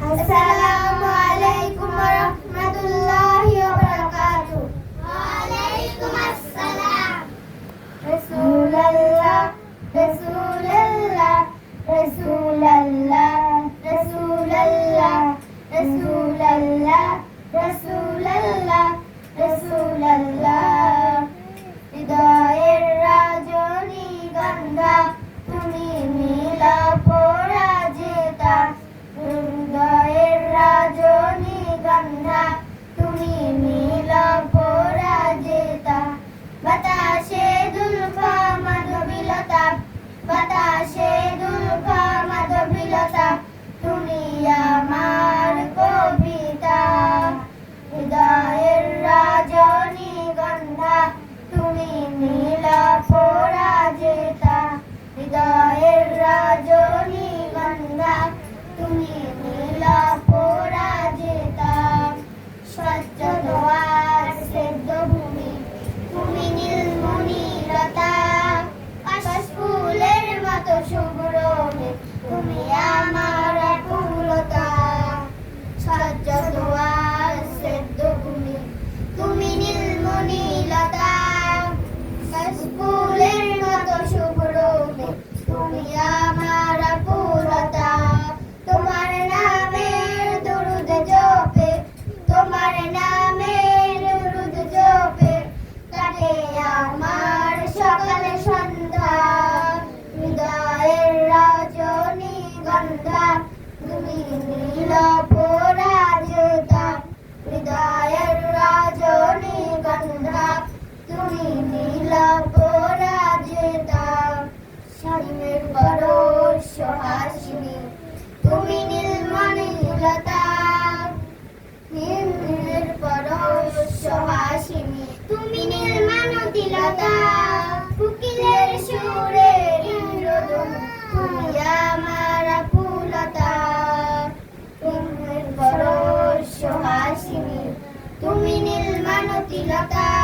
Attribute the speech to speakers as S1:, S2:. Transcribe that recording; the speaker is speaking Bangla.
S1: 再见。স্বচ্ছ সেদ্ধ ভূমি। তুমি নীলমণি লতা ফুলের মতো শুভ্র তুমি আমার পুরতা তোমার নামের দুরুদ জপে। তোমার নামের দুরুদ জপে। কাটে আমার সকালে সন্ধ্যা, হৃদয়ের রজনী গন্ধা তুমি নীল হৃদয়ের রজনী গন্ধা, তুমি নীল পরাজিতা। শারীরের পরশ হাসিনী তুমি নীলমণি লতা। নীলের পরশ হাসিনী তুমি নীলমানতি লতা। Tinatay.